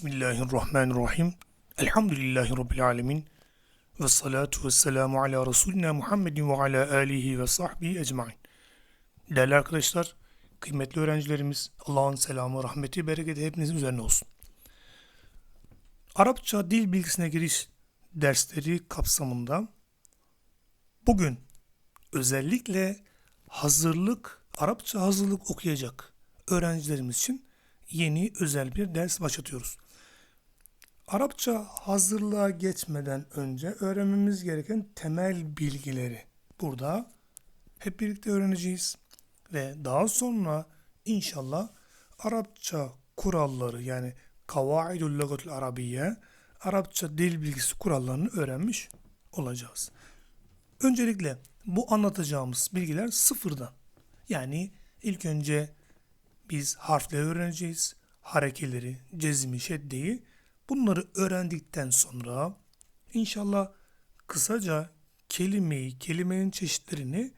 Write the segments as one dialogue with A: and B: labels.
A: Bismillahirrahmanirrahim. Elhamdülillahi Rabbil alemin. Ve salatu ve selamu ala Resulina Muhammedin ve ala alihi ve sahbihi ecmain. Değerli arkadaşlar, kıymetli öğrencilerimiz, Allah'ın selamı, rahmeti, bereketi hepinizin üzerine olsun. Arapça dil bilgisine giriş dersleri kapsamında bugün özellikle hazırlık, Arapça hazırlık okuyacak öğrencilerimiz için yeni özel bir ders başlatıyoruz. Arapça hazırlığa geçmeden önce öğrenmemiz gereken temel bilgileri burada hep birlikte öğreneceğiz. Ve daha sonra inşallah Arapça kuralları yani Kavaidul Lugatul Arabiye Arapça dil bilgisi kurallarını öğrenmiş olacağız. Öncelikle bu anlatacağımız bilgiler sıfırdan. Yani ilk önce biz harfleri öğreneceğiz. Harekeleri, cezmi, şeddeyi. Bunları öğrendikten sonra inşallah kısaca kelimeyi, kelimenin çeşitlerini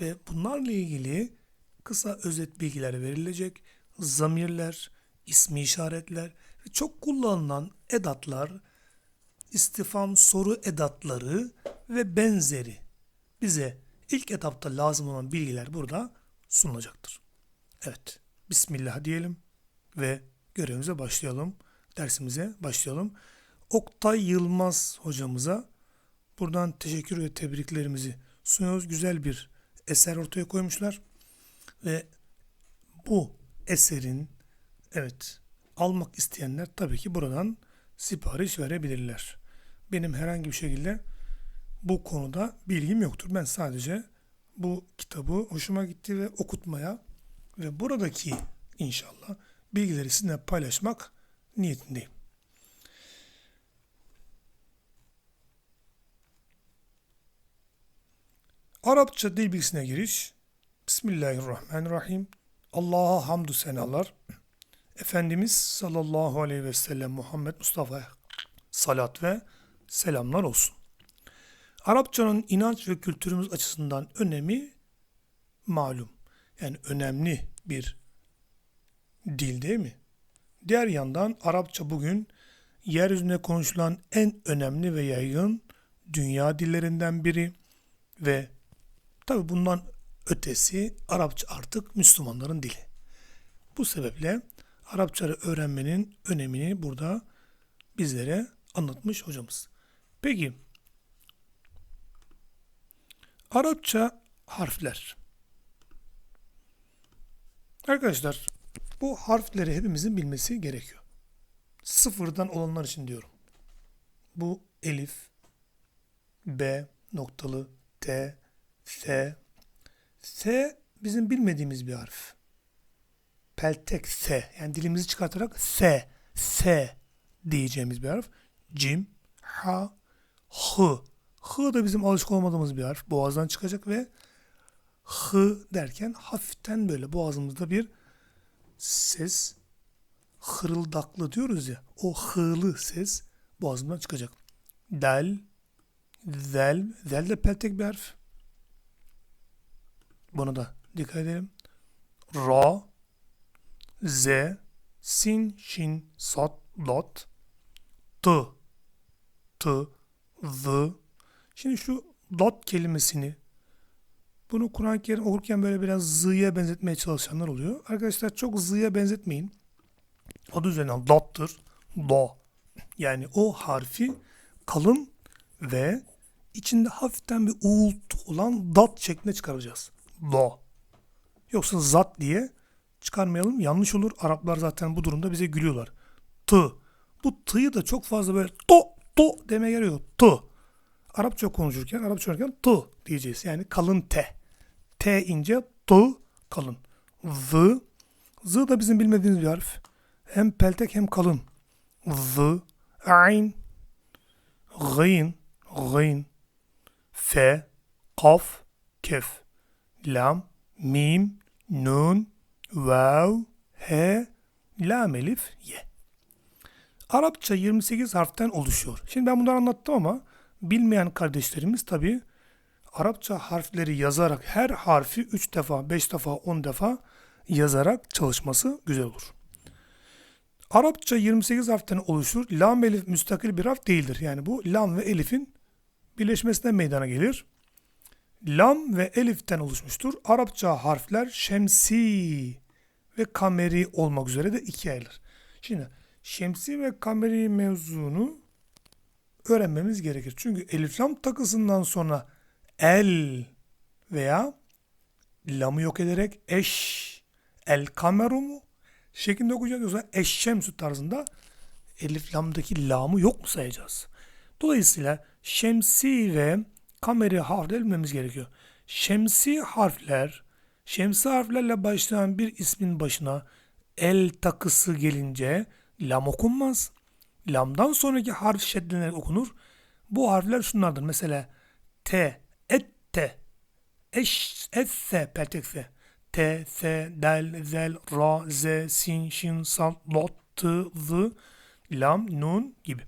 A: ve bunlarla ilgili kısa özet bilgiler verilecek. Zamirler, ismi işaretler ve çok kullanılan edatlar, istifam soru edatları ve benzeri bize ilk etapta lazım olan bilgiler burada sunulacaktır. Evet. Bismillah diyelim ve görevimize başlayalım. Dersimize başlayalım. Oktay Yılmaz hocamıza buradan teşekkür ve tebriklerimizi sunuyoruz. Güzel bir eser ortaya koymuşlar. Ve bu eserin evet almak isteyenler tabii ki buradan sipariş verebilirler. Benim herhangi bir şekilde bu konuda bilgim yoktur. Ben sadece bu kitabı hoşuma gitti ve okutmaya ve buradaki inşallah bilgileri sizinle paylaşmak niyetindeyim. Arapça dil bilgisine giriş. Bismillahirrahmanirrahim. Allah'a hamdü senalar. Efendimiz sallallahu aleyhi ve sellem Muhammed Mustafa'ya salat ve selamlar olsun. Arapçanın inanç ve kültürümüz açısından önemi malum. Yani önemli bir dil değil mi? Diğer yandan Arapça bugün yeryüzünde konuşulan en önemli ve yaygın dünya dillerinden biri ve tabi bundan ötesi Arapça artık Müslümanların dili. Bu sebeple Arapçayı öğrenmenin önemini burada bizlere anlatmış hocamız. Peki Arapça harfler. Arkadaşlar bu harfleri hepimizin bilmesi gerekiyor. Sıfırdan olanlar için diyorum. Bu elif, B noktalı, T, F. S bizim bilmediğimiz bir harf. Peltek S. Yani dilimizi çıkartarak S, S diyeceğimiz bir harf. Cim, Ha, H. H da bizim alışık olmadığımız bir harf. Boğazdan çıkacak ve H derken hafiften böyle boğazımızda bir ses hırıldaklı diyoruz ya. O hığlı ses boğazımdan çıkacak. Del, zel, zel de peltek bir harf. Buna da dikkat edelim. Ra, z, sin, şin, sat, dot, t, t, z. Şimdi şu dot kelimesini bunu Kur'an-ı Kerim okurken böyle biraz zı'ya benzetmeye çalışanlar oluyor. Arkadaşlar çok zı'ya benzetmeyin. Adı üzerinden dattır. Do. Yani o harfi kalın ve içinde hafiften bir uğultu olan dat şeklinde çıkaracağız. Do. Yoksa zat diye çıkarmayalım. Yanlış olur. Araplar zaten bu durumda bize gülüyorlar. T. Bu t'yı da çok fazla böyle to to deme geliyor. T. Arapça konuşurken, Arapça konuşurken t diyeceğiz. Yani kalın t. T ince, T kalın. Z. Z da bizim bilmediğimiz bir harf. Hem peltek hem kalın. Z. Ayn. Gyn. Gyn. F. Kaf. Kef. Lam. Mim. Nun. Vav. He. Lam elif. Ye. Arapça 28 harften oluşuyor. Şimdi ben bunları anlattım ama bilmeyen kardeşlerimiz tabii Arapça harfleri yazarak her harfi 3 defa, 5 defa, 10 defa yazarak çalışması güzel olur. Arapça 28 harften oluşur. Lam ve elif müstakil bir harf değildir. Yani bu lam ve elifin birleşmesinden meydana gelir. Lam ve eliften oluşmuştur. Arapça harfler şemsi ve kameri olmak üzere de ikiye ayrılır. Şimdi şemsi ve kameri mevzunu öğrenmemiz gerekir. Çünkü elif lam takısından sonra el veya lamı yok ederek eş, el kameru mu şeklinde okuyacağız. Yoksa eşşemsü tarzında elif lamdaki lamı yok mu sayacağız? Dolayısıyla şemsi ve kameri harfler bilmemiz gerekiyor. Şemsi harfler, şemsi harflerle başlayan bir ismin başına el takısı gelince lam okunmaz. Lamdan sonraki harf şeddelerek okunur. Bu harfler şunlardır. Mesela T, ette, eş, esse, pertekse, T, S, del, zel, ra, z, sin, şin, sal, lot, t, z, lam, nun gibi.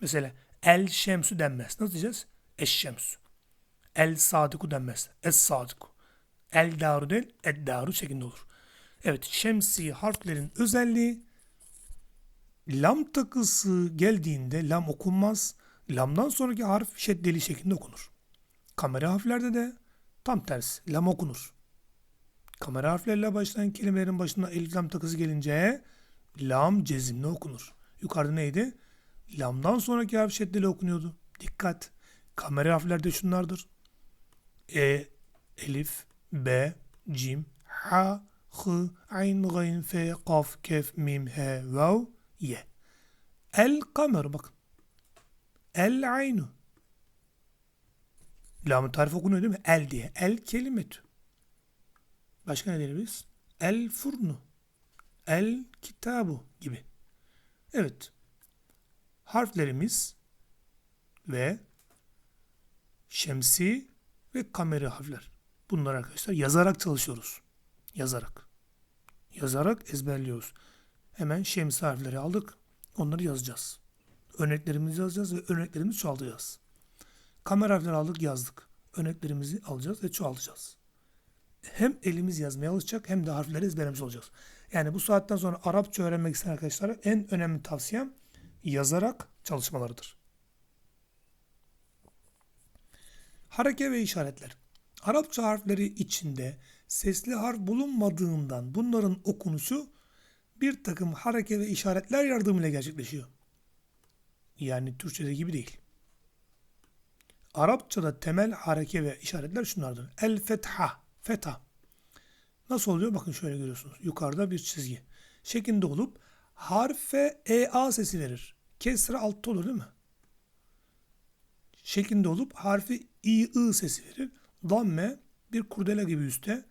A: Mesela el şemsu denmez. Nasıl diyeceğiz? Eş şemsu. El sadıku denmez. Es sadıku. El daru değil, ed daru şeklinde olur. Evet, şemsi harflerin özelliği lam takısı geldiğinde lam okunmaz. Lamdan sonraki harf şeddeli şeklinde okunur. Kamera harflerde de tam tersi. Lam okunur. Kamera harflerle başlayan kelimelerin başına elif lam takısı gelince lam cezimli okunur. Yukarıda neydi? Lamdan sonraki harf şeddeli okunuyordu. Dikkat. Kamera harflerde şunlardır. E, elif, b, cim, ha, h, ayn, gayn, fe, kaf, kef, mim, he, vav, ye. El kamer bakın. El aynu. Lamı tarif okunuyor değil mi? El diye. El kelimetü. Başka ne diyebiliriz? El furnu. El kitabu gibi. Evet. Harflerimiz ve şemsi ve kameri harfler. Bunlar arkadaşlar yazarak çalışıyoruz. Yazarak. Yazarak ezberliyoruz. Hemen şemsi harfleri aldık. Onları yazacağız. Örneklerimizi yazacağız ve örneklerimizi çoğaltacağız. Kamera harfleri aldık yazdık. Örneklerimizi alacağız ve çoğaltacağız. Hem elimiz yazmaya alışacak hem de harfleri ezberlemiş olacağız. Yani bu saatten sonra Arapça öğrenmek isteyen arkadaşlara en önemli tavsiyem yazarak çalışmalarıdır. Hareke ve işaretler. Arapça harfleri içinde sesli harf bulunmadığından bunların okunuşu bir takım hareke ve işaretler yardımıyla gerçekleşiyor. Yani Türkçede gibi değil. Arapçada temel hareke ve işaretler şunlardır. El fetha, fetha. Nasıl oluyor? Bakın şöyle görüyorsunuz. Yukarıda bir çizgi. Şeklinde olup harfe EA sesi verir. Kesre altta olur değil mi? Şeklinde olup harfi İ sesi verir. Damme bir kurdele gibi üstte.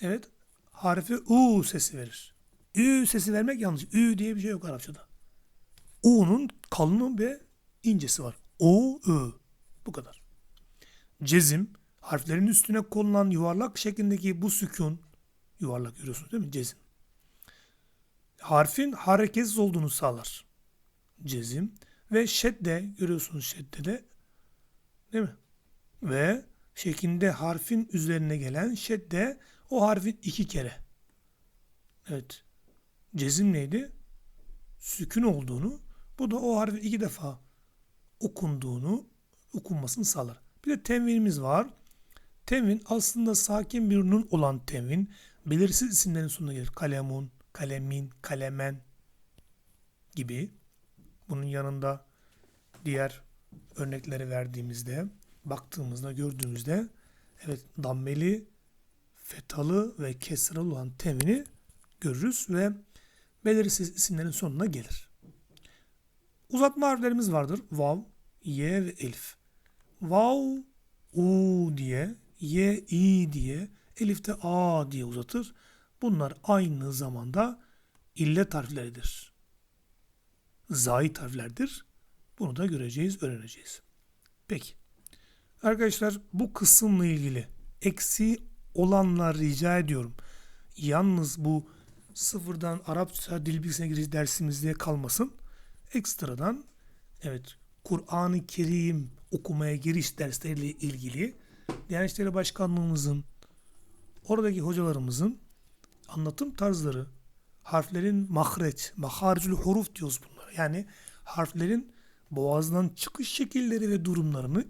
A: Evet harfi U sesi verir. Ü sesi vermek yanlış. Ü diye bir şey yok Arapçada. U'nun kalını ve incesi var. O, Ü. Bu kadar. Cezim, harflerin üstüne konulan yuvarlak şeklindeki bu sükun, yuvarlak görüyorsunuz değil mi? Cezim. Harfin hareketsiz olduğunu sağlar. Cezim. Ve şedde, görüyorsunuz şedde de, değil mi? Ve şeklinde harfin üzerine gelen şedde, o harfin iki kere. Evet. Cezim neydi? Sükun olduğunu, bu da o harfin iki defa okunduğunu, okunmasını sağlar. Bir de tenvinimiz var. Tenvin aslında sakin bir nun olan tenvin belirsiz isimlerin sonuna gelir. Kalemun, kalemin, kalemen gibi. Bunun yanında diğer örnekleri verdiğimizde, baktığımızda, gördüğümüzde evet dammeli, fetalı ve kesralı olan temini görürüz ve belirsiz isimlerin sonuna gelir. Uzatma harflerimiz vardır. Vav, ye ve elif. Vav, u diye, ye, i diye, elif de a diye uzatır. Bunlar aynı zamanda illet harfleridir. Zahit harflerdir. Bunu da göreceğiz, öğreneceğiz. Peki. Arkadaşlar bu kısımla ilgili eksi olanlar rica ediyorum. Yalnız bu sıfırdan Arapça dil bilgisine giriş dersimizde kalmasın. Ekstradan evet Kur'an-ı Kerim okumaya giriş dersleriyle ilgili Diyanet İşleri Başkanlığımızın oradaki hocalarımızın anlatım tarzları, harflerin mahreç, maharicül huruf diyoruz bunlara. Yani harflerin boğazdan çıkış şekilleri ve durumlarını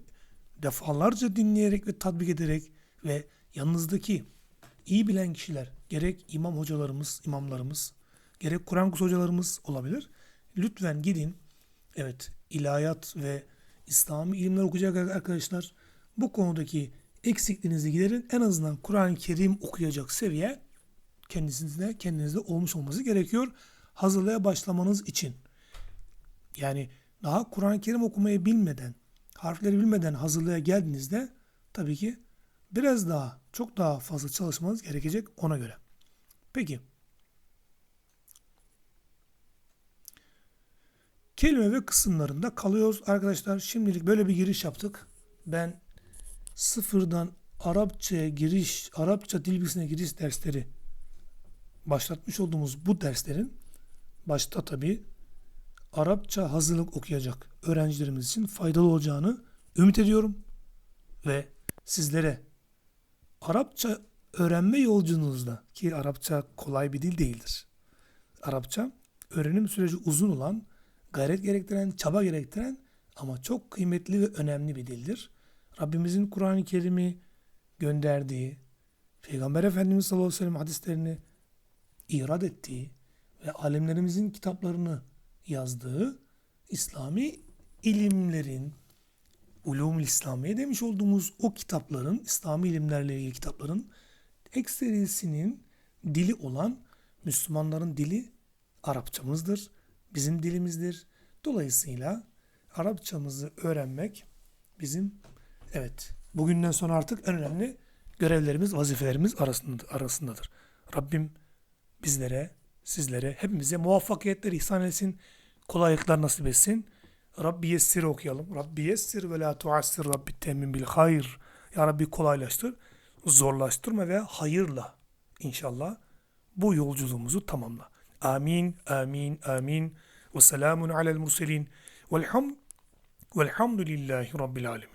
A: defalarca dinleyerek ve tatbik ederek ve yanınızdaki iyi bilen kişiler, gerek imam hocalarımız, imamlarımız, gerek Kur'an kursu hocalarımız olabilir. Lütfen gidin. Evet, ilahiyat ve İslami ilimler okuyacak arkadaşlar. Bu konudaki eksikliğinizi giderin. En azından Kur'an-ı Kerim okuyacak seviye kendisinde kendinizde olmuş olması gerekiyor. Hazırlığa başlamanız için. Yani daha Kur'an-ı Kerim okumayı bilmeden, harfleri bilmeden hazırlığa geldiğinizde tabii ki biraz daha, çok daha fazla çalışmanız gerekecek ona göre. Peki. Kelime ve kısımlarında kalıyoruz arkadaşlar. Şimdilik böyle bir giriş yaptık. Ben sıfırdan Arapçaya giriş, Arapça dil bilgisine giriş dersleri başlatmış olduğumuz bu derslerin başta tabii Arapça hazırlık okuyacak öğrencilerimiz için faydalı olacağını ümit ediyorum ve sizlere Arapça öğrenme yolculuğunuzda ki Arapça kolay bir dil değildir. Arapça öğrenim süreci uzun olan, gayret gerektiren, çaba gerektiren ama çok kıymetli ve önemli bir dildir. Rabbimizin Kur'an-ı Kerim'i gönderdiği, Peygamber Efendimiz sallallahu aleyhi ve sellem hadislerini irad ettiği ve alimlerimizin kitaplarını yazdığı İslami ilimlerin, Ulumul İslamiye demiş olduğumuz o kitapların, İslami ilimlerle ilgili kitapların ekserisinin dili olan Müslümanların dili Arapçamızdır. Bizim dilimizdir. Dolayısıyla Arapçamızı öğrenmek bizim evet bugünden sonra artık en önemli görevlerimiz, vazifelerimiz arasındadır. Rabbim bizlere, sizlere, hepimize muvaffakiyetler ihsan etsin, kolaylıklar nasip etsin. Rabbi yessir okuyalım. Rabbi yessir ve la tuassir Rabbi temin bil hayır. Ya Rabbi kolaylaştır, zorlaştırma ve hayırla inşallah bu yolculuğumuzu tamamla. آمين آمين آمين. وسلام على المرسلين. والحمد والحمد لله رب العالمين.